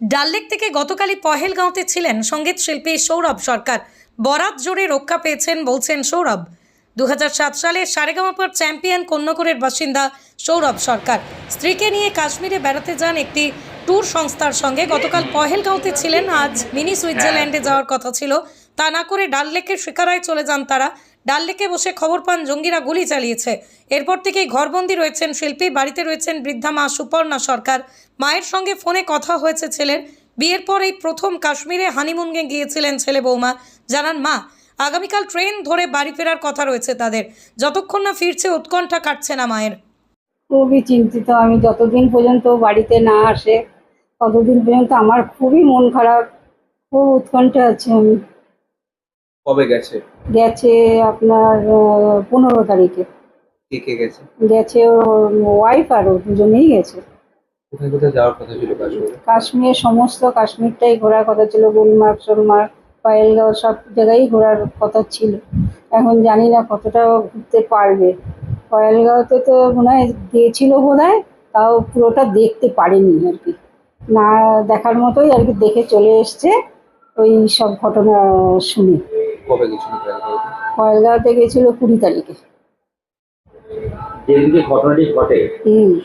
ডাললেক থেকে গতকালই পহেলগাঁওতে ছিলেন সংগীত শিল্পী সৌরভ সরকার। বরাত জোরে রক্ষা পেয়েছেন বলছেন সৌরভ। দু হাজার সাত সালে সারেগামাপার চ্যাম্পিয়ন কন্যাকুরের বাসিন্দা সৌরভ সরকার। স্ত্রীকে নিয়ে কাশ্মীরে বেড়াতে যান একটি ট্যুর সংস্থার সঙ্গে। গতকাল পহেলগাঁওতে ছিলেন। আজ মিনি সুইজারল্যান্ডে যাওয়ার কথা ছিল। তা না করে ডাল লেকের শিকারায় চলে যান তারা। ডাল লেকে বসে খবর পান জঙ্গিরা গুলি চালিয়েছে। এরপর থেকেই ঘরবন্দি রয়েছেন শিল্পী, বাড়িতে রয়েছেন বৃদ্ধা মা সুপর্ণা সরকার। মায়ের সঙ্গে ফোনে কথা হয়েছে ছেলের। বিয়ের পর এই প্রথম কাশ্মীরে হানিমুনগে গিয়েছিলেন ছেলে বৌমা। জানান, মা, আগামীকাল ট্রেন ধরে বাড়ি ফেরার কথা রয়েছে তাদের। যতক্ষণ না ফিরছে, উৎকণ্ঠা কাটছে না মায়ের। খুবই চিন্তিত। আমি যতদিন পর্যন্ত বাড়িতে না আসে, ততদিন পর্যন্ত আমার খুবই মন খারাপ। খুব উৎকণ্ঠা আছে আমি। কবে গেছে? গেছে আপনার পনেরো তারিখে। কে কে গেছে? গেছে ওর ওয়াইফ আর ও দুজনেই গেছে। কোথায় কোথায় যাওয়ার কথা ছিল কাশ্মীরে? কাশ্মীর সমস্ত কাশ্মীরটাই ঘোরার কথা ছিল গুলমার্গ সোলমার্গ পায়েলগাঁও সব জায়গায় ঘোরার কথা ছিল। এখন জানি না কতটা ঘুরতে পারবে। পায়েলগাঁওতে তো মনে হয় গিয়েছিল বোধ হয় তাও পুরোটা দেখতে পারেনি আর কি। না দেখার মতোই আর কি দেখে চলে এসছে ওই সব ঘটনা শুনে। কবে গেছিল বেড়াতে? গেছিল কুড়ি তারিখে। যেদিনকে ঘটনাটি ঘটে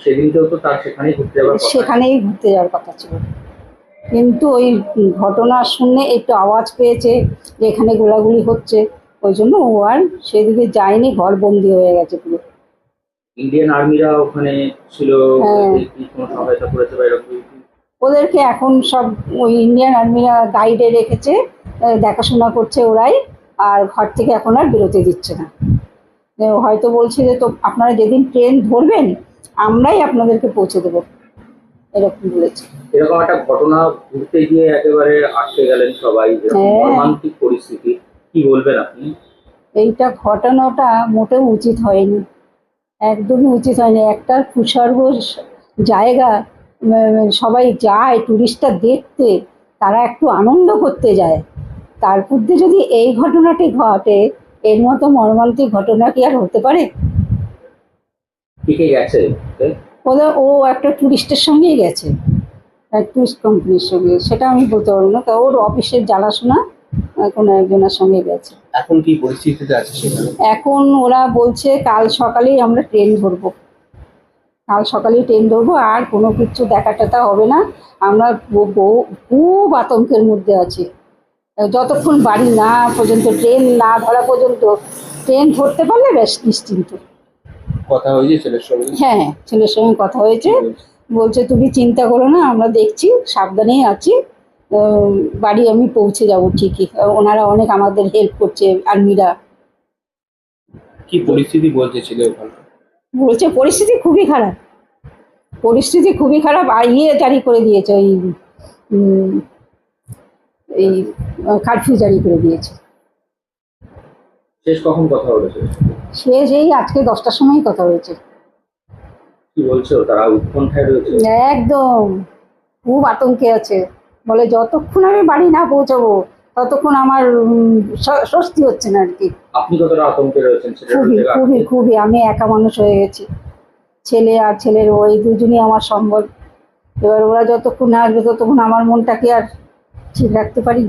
সেদিনকেও তো তার সেখানেই ঘুরতে যাওয়ার কথা। সেখানেই ঘুরতে যাওয়ার কথা ছিল। কিন্তু ওই ঘটনা শুনে একটু আওয়াজ পেয়েছে যে এখানে গোলাগুলি হচ্ছে। ওই জন্য ও আর সেদিকে যায়নি ঘর বন্দি হয়ে গেছে পুরো। ইন্ডিয়ান আর্মিরা ওখানে ছিল হ্যাঁ। ওদের কি কোনো সহায়তা করেছে বা এরকম ওদেরকে এখন সব ওই ইন্ডিয়ান আর্মিরা গাইডে রেখেছে দেখাশোনা করছে ওরাই। আর ঘর থেকে এখন আর বেরোতে দিচ্ছে না। হয়তো বলছে যে তো আপনারা যেদিন ট্রেন ধরবেন আমরাই আপনাদেরকে পৌঁছে দেবো। এরকম বলেছে। এরকম একটা ঘটনা ঘুরতে গিয়ে একেবারে আটকে গেলেন সবাই। হ্যাঁ। মর্মান্তিক পরিস্থিতি। কি বলবেন আপনি? এইটা ঘটানোটা মোটেও উচিত হয়নি। একদমই উচিত হয়নি। একটা কুসর্গ জায়গা সবাই যায় টুরিস্টরা দেখতে তারা একটু আনন্দ করতে যায়। তারপর মধ্যে যদি এই ঘটনাটি ঘটে এর মতো মর্মান্তিক ঘটনা কি আর হতে পারে? ওদের ও একটা টুরিস্টের সঙ্গেই গেছে। টুরিস্ট কোম্পানির সঙ্গে। সেটা আমি বলতে পারব না ওর অফিসের জানাশোনা কোনো একজনের সঙ্গে গেছে। এখন কি পরিস্থিতিতে আছে সেখানে? এখন ওরা বলছে কাল সকালেই আমরা ট্রেন ধরবো। কাল সকালেই ট্রেন ধরবো আর কোনো কিছু দেখা টেকা হবে না। আমরা বু- বু- খুব আতঙ্কের মধ্যে আছি। যতক্ষণ বাড়ি না পর্যন্ত ট্রেন না ধরা পর্যন্ত ট্রেন ধরতে পারলে বেশ নিশ্চিন্ত। কথা হয়েছে ছেলের সঙ্গে? হ্যাঁ ছেলের সঙ্গে কথা হয়েছে। বলছে তুমি চিন্তা করো না আমরা দেখছি সাবধানেই আছি। বাড়ি আমি পৌঁছে যাব ঠিকই। ওনারা অনেক আমাদের হেল্প করছে আর্মিরা। কি পরিস্থিতি ছিল ওখানে? বলছে পরিস্থিতি খুবই খারাপ। পরিস্থিতি খুবই খারাপ আর ইয়ে জারি করে দিয়েছে ওই এই কারফিউ জারি করে দিয়েছে। শেষ কখন কথা হয়েছে সে সেই আজকে দশটার সময়ই কথা হয়েছে। কি বলছো? তারা উৎকণ্ঠায় রয়েছে? একদম। খুব আতঙ্কে আছে। বলে যতক্ষণ আমি বাড়ি না পৌঁছাবো ততক্ষণ আমার স্বস্তি হচ্ছে না আর কি আপনি কতটা আতঙ্কে রয়েছেন খুবই খুবই খুবই। আমি একা মানুষ হয়ে গেছি। ছেলে আর ছেলের ওই দুজনই আমার সম্বল। এবার ওরা যতক্ষণ না আসবে ততক্ষণ আমার মনটাকে আর ঠিক রাখতে পারি?